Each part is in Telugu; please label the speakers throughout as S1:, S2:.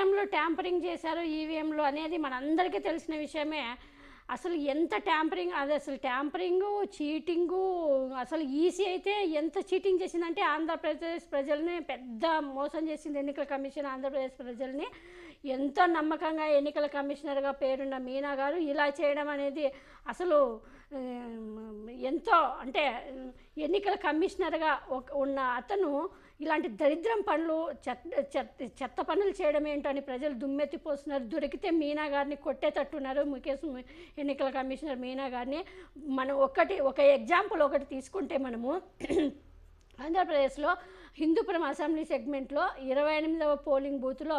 S1: ఈవీఎంలో ట్యాంపరింగ్ చేశారు ఈవీఎంలో అనేది మనందరికీ తెలిసిన విషయమే. అసలు ఎంత ట్యాంపరింగ్ అది అసలు ట్యాంపరింగు చీటింగు అసలు ఈసీ అయితే ఎంత చీటింగ్ చేసిందంటే ఆంధ్రప్రదేశ్ ప్రజల్ని పెద్ద మోసం చేసింది ఎన్నికల కమిషన్ ఆంధ్రప్రదేశ్ ప్రజల్ని. ఎంతో నమ్మకంగా ఎన్నికల కమిషనర్గా పేరున్న మీనా గారు ఇలా చేయడం అనేది అసలు ఎంతో అంటే ఎన్నికల కమిషనర్గా ఒక- ఉన్న అతను ఇలాంటి దరిద్రం పనులు చెత్త చెత్త చెత్త పనులు చేయడం ఏంటని ప్రజలు దుమ్మెత్తిపోస్తున్నారు దొరికితే మీనా గారిని కొట్టేటట్టున్నారు ముఖేష్ ఎన్నికల కమిషనర్ మీనా గారిని. మనం ఒకటి ఒక ఎగ్జాంపుల్ ఒకటి తీసుకుంటే మనము ఆంధ్రప్రదేశ్లో హిందూపురం అసెంబ్లీ సెగ్మెంట్లో ఇరవై ఎనిమిదవ పోలింగ్ బూత్లో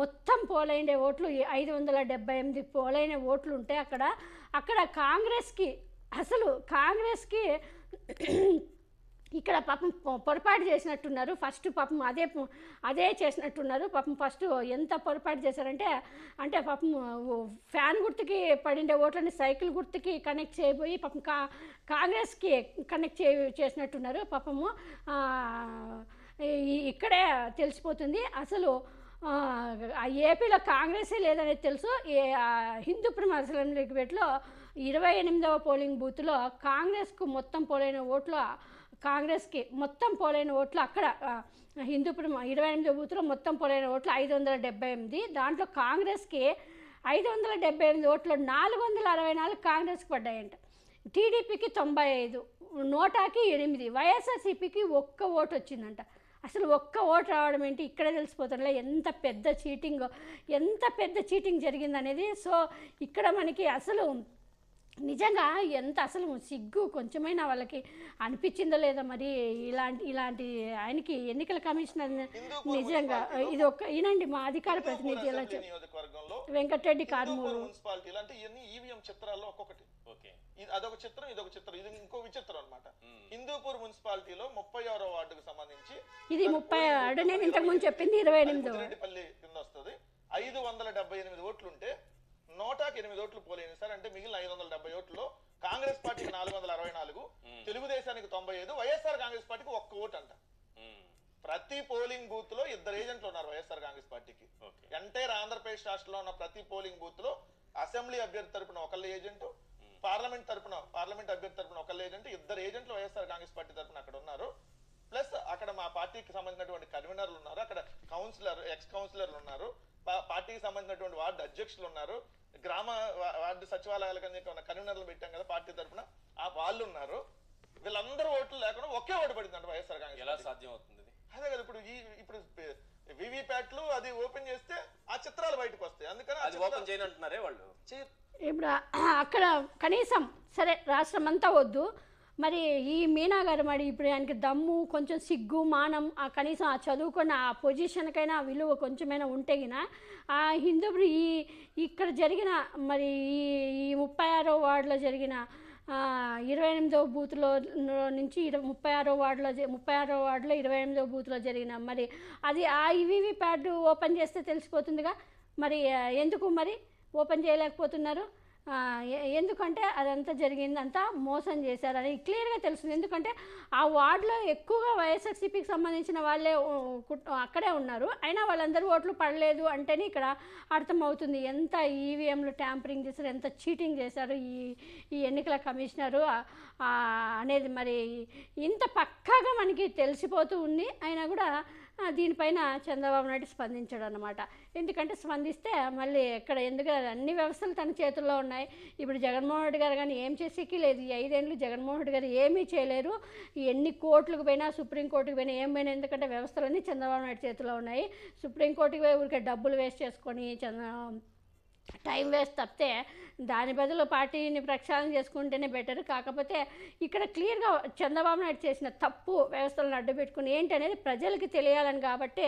S1: మొత్తం పోలైన ఓట్లు ఐదు వందల డెబ్బై ఎనిమిది పోలైన ఓట్లు ఉంటే అక్కడ అక్కడ కాంగ్రెస్కి అసలు కాంగ్రెస్కి ఇక్కడ పాపం పొరపాటు చేసినట్టున్నారు. ఫస్ట్ పాపం అదే అదే చేసినట్టున్నారు. పాపం ఫస్ట్ ఎంత పొరపాటు చేశారంటే అంటే పాపం ఫ్యాన్ గుర్తుకి పడిండే ఓట్లని సైకిల్ గుర్తుకి కనెక్ట్ చేయబోయి పాపం కా కాంగ్రెస్కి కనెక్ట్ చే చేసినట్టున్నారు. పాపము ఇక్కడే తెలిసిపోతుంది. అసలు ఏపీలో కాంగ్రెసే లేదనేది తెలుసు. హిందూ ఆ, అసెంబ్లీ ఇరవై ఎనిమిదవ పోలింగ్ బూత్లో కాంగ్రెస్కు మొత్తం పోలైన ఓట్లు కాంగ్రెస్కి మొత్తం పోలైన ఓట్లు అక్కడ హిందూ హిందూపురం ఇరవై ఎనిమిదవ బూత్లో మొత్తం పోలైన ఓట్లు ఐదు వందల డెబ్బై ఎనిమిది. దాంట్లో కాంగ్రెస్కి ఐదు వందల డెబ్బై ఎనిమిది ఓట్లు నాలుగు వందల అరవై నాలుగు కాంగ్రెస్కి పడ్డాయంట. టీడీపీకి తొంభై ఐదు నోటాకి ఎనిమిది వైఎస్ఆర్సీపీకి ఒక్క ఓటు వచ్చిందంట. అసలు ఒక్క ఓటు రావడం ఏంటి? ఇక్కడే తెలిసిపోతుందిలే ఎంత పెద్ద చీటింగ్ ఎంత పెద్ద చీటింగ్ జరిగిందనేది. సో ఇక్కడ మనకి అసలు నిజంగా ఎంత అసలు సిగ్గు కొంచెమైనా వాళ్ళకి అనిపించిందో లేదో మరి ఇలాంటి ఇలాంటి ఆయనకి ఎన్నికల కమిషనర్ నిజంగా ఇది ఒక్క ఈనండి మా అధికార ప్రతినిధి వెంకటరెడ్డి కార్మూరు.
S2: మున్సిపాలిటీలు అంటే ఇవన్నీ ఈవీఎం చిత్రాల్లో ఒక్కొక్కటి.
S3: ఓకే.
S2: ఇది అదొక చిత్రం ఇదొక చిత్రం ఇది ఇంకో విచిత్రం అన్నమాట. హిందూపూర్ మున్సిపాలిటీలో ముప్పై ఆరో వార్డుకు సంబంధించి
S1: ఇది ముప్పై ఆడు నేను ఇంతకుముందు చెప్పింది ఇరవై ఎనిమిదో.
S2: కింద వస్తుంది. ఐదు వందల డెబ్బై ఎనిమిది ఓట్లు ఉంటే నూటకి ఎనిమిది ఓట్లు పోలేని సార్. అంటే మిగిలిన ఐదు వందల డెబ్బై ఓట్లు కాంగ్రెస్ పార్టీకి నాలుగు వందల అరవై నాలుగు తెలుగుదేశానికి తొంభై ఐదు వైఎస్ఆర్ కాంగ్రెస్ పార్టీకి ఒక్క ఓటు అంట. ప్రతి పోలింగ్ బూత్లో ఇద్దరు ఏజెంట్లు ఉన్నారు వైఎస్ఆర్ కాంగ్రెస్ పార్టీకి. ఎంటైర్ ఆంధ్రప్రదేశ్ రాష్ట్రంలో ఉన్న ప్రతి పోలింగ్ బూత్లో అసెంబ్లీ అభ్యర్థి తరపున ఒకళ్ళు ఏజెంట్ పార్లమెంట్ తరపున పార్లమెంట్ అభ్యర్థి తరపున ఒకళ్ళు ఏజెంట్ ఇద్దరు ఏజెంట్లు వైఎస్ఆర్ కాంగ్రెస్ పార్టీ తరపున అక్కడ ఉన్నారు. ప్లస్ అక్కడ మా పార్టీకి సంబంధించినటువంటి కన్వీనర్లు ఉన్నారు. అక్కడ కౌన్సిలర్ ఎక్స్ కౌన్సిలర్లు ఉన్నారు. పార్టీకి సంబంధించినటువంటి వార్డు అధ్యక్షులు ఉన్నారు. గ్రామ వార్డు సచివాలయాల కింద కన్వీనర్లు పెట్టాం కదా పార్టీ తరపున ఆ వాళ్ళు ఉన్నారు వీళ్ళందరూ ఓట్లు లేకుండా ఒకే ఓటు పడిందంట వైఎస్ఆర్ కాంగ్రెస్
S3: ఎలా. సాధ్యం అవుతుంది?
S2: అదే కదా ఇప్పుడు ఈ ఇప్పుడు వివిప్యాట్లు అది ఓపెన్ చేస్తే ఆ చిత్రాలు బయటకు వస్తాయి అందుకని
S3: అది ఓపెన్ చేయను అంటున్నారే వాళ్ళు
S1: ఇప్పుడు అక్కడ కనీసం సరే రాష్ట్రం అంతా వద్దు మరి ఈ మీనా గారు మరి ఇప్పుడు ఆయనకి దమ్ము కొంచెం సిగ్గు మానం ఆ కనీసం ఆ చదువుకున్న ఆ పొజిషన్కైనా ఆ విలువ కొంచెమైనా ఉంటే గిన ఆ హిందూ ఈ ఇక్కడ జరిగిన మరి ఈ ఈ ముప్పై ఆరో వార్డులో జరిగిన ఇరవై ఎనిమిదో బూత్లో నుంచి ఇరవై ముప్పై ఆరో వార్డులో ముప్పై ఆరో వార్డులో ఇరవై ఎనిమిదో బూత్లో జరిగిన మరి అది ఆ ఈవీవీ ప్యాడ్ ఓపెన్ చేస్తే తెలిసిపోతుందిగా? మరి ఎందుకు మరి ఓపెన్ చేయలేకపోతున్నారు? ఎందుకంటే అదంతా జరిగిందంతా మోసం చేశారని క్లియర్గా తెలుస్తుంది. ఎందుకంటే ఆ వార్డులో ఎక్కువగా వైఎస్ఆర్సీపీకి సంబంధించిన వాళ్ళే కుట్- అక్కడే ఉన్నారు. అయినా వాళ్ళందరూ ఓట్లు పడలేదు అంటేనే ఇక్కడ అర్థమవుతుంది. ఎంత ఈవీఎంలు ట్యాంపరింగ్ చేశారు ఎంత చీటింగ్ చేశారు ఈ ఈ ఎన్నికల కమిషనరు. అనేది మరి ఇంత పక్కాగా మనకి తెలిసిపోతూ ఉంది. అయినా కూడా దీనిపైన చంద్రబాబు నాయుడు స్పందించాడు అనమాట ఎందుకంటే స్పందిస్తే మళ్ళీ ఎక్కడ ఎందుకు అన్ని వ్యవస్థలు తన చేతుల్లో ఉన్నాయి. ఇప్పుడు జగన్మోహన్ రెడ్డి గారు కానీ ఏం చేసేకి లేదు. ఈ ఐదేళ్ళు జగన్మోహన్ రెడ్డి గారు ఏమీ చేయలేరు. ఎన్ని కోర్టులకు పోయినా సుప్రీంకోర్టుకు పోయినా ఏం పోయినా ఎందుకంటే వ్యవస్థలన్నీ చంద్రబాబు నాయుడు చేతిలో ఉన్నాయి. సుప్రీంకోర్టుకి పోయి ఊరికే డబ్బులు వేస్ట్ చేసుకొని చంద్ర టైం వేస్ట్ తప్పితే దాని బదులు పార్టీని ప్రక్షాళన చేసుకుంటేనే బెటర్. కాకపోతే ఇక్కడ క్లియర్గా చంద్రబాబు నాయుడు చేసిన తప్పు వ్యవస్థలను అడ్డు పెట్టుకుని ఏంటి అనేది ప్రజలకి తెలియాలని కాబట్టి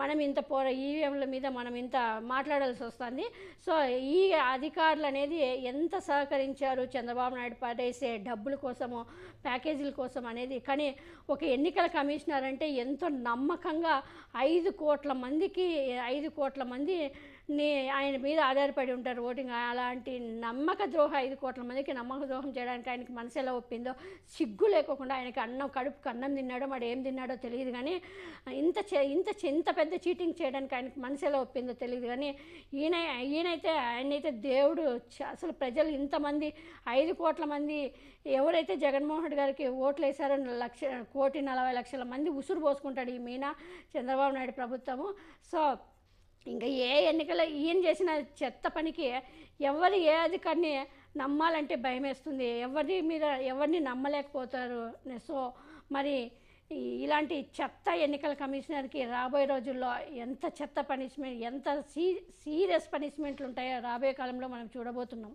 S1: మనం ఇంత పోర ఈవీఎంల మీద మనం ఇంత మాట్లాడాల్సి వస్తుంది. సో ఈ అధికారులు అనేది ఎంత సహకరించారు చంద్రబాబు నాయుడు పడేసే డబ్బుల కోసము ప్యాకేజీల కోసం అనేది. కానీ ఒక ఎన్నికల కమిషనర్ అంటే ఎంతో నమ్మకంగా ఐదు కోట్ల మందికి ఐదు కోట్ల మంది నీ ఆయన మీద ఆధారపడి ఉంటారు ఓటింగ్. అలాంటి నమ్మక ద్రోహ ఐదు కోట్ల మందికి నమ్మక ద్రోహం చేయడానికి ఆయనకి మనసు ఎలా ఒప్పిందో సిగ్గు లేకోకుండా ఆయనకి అన్నం కడుపుకి అన్నం తిన్నాడో మరి ఏం తిన్నాడో తెలియదు కానీ ఇంత చే ఇంత చే- ఇంత పెద్ద చీటింగ్ చేయడానికి ఆయనకి మనసు ఎలా ఒప్పిందో తెలియదు కానీ ఈయన ఈయనైతే ఆయనైతే దేవుడు అసలు ప్రజలు ఇంతమంది ఐదు కోట్ల మంది ఎవరైతే జగన్మోహన్ గారికి ఓట్లు వేశారో లక్ష కోటి నలభై లక్షల మంది ఉసురు పోసుకుంటాడు ఈ మీనా చంద్రబాబు నాయుడు ప్రభుత్వము. సో ఇంకా ఏ ఎన్నికల ఈయన చేసిన చెత్త పనికి ఎవరు ఏ అధికారిని నమ్మాలంటే భయం వేస్తుంది ఎవరి మీద ఎవరిని నమ్మలేకపోతారు. సో మరి ఇలాంటి చెత్త ఎన్నికల కమిషనర్కి రాబోయే రోజుల్లో ఎంత చెత్త పనిష్మెంట్ ఎంత సీ సీరియస్ పనిష్మెంట్లు ఉంటాయో రాబోయే కాలంలో మనం చూడబోతున్నాం.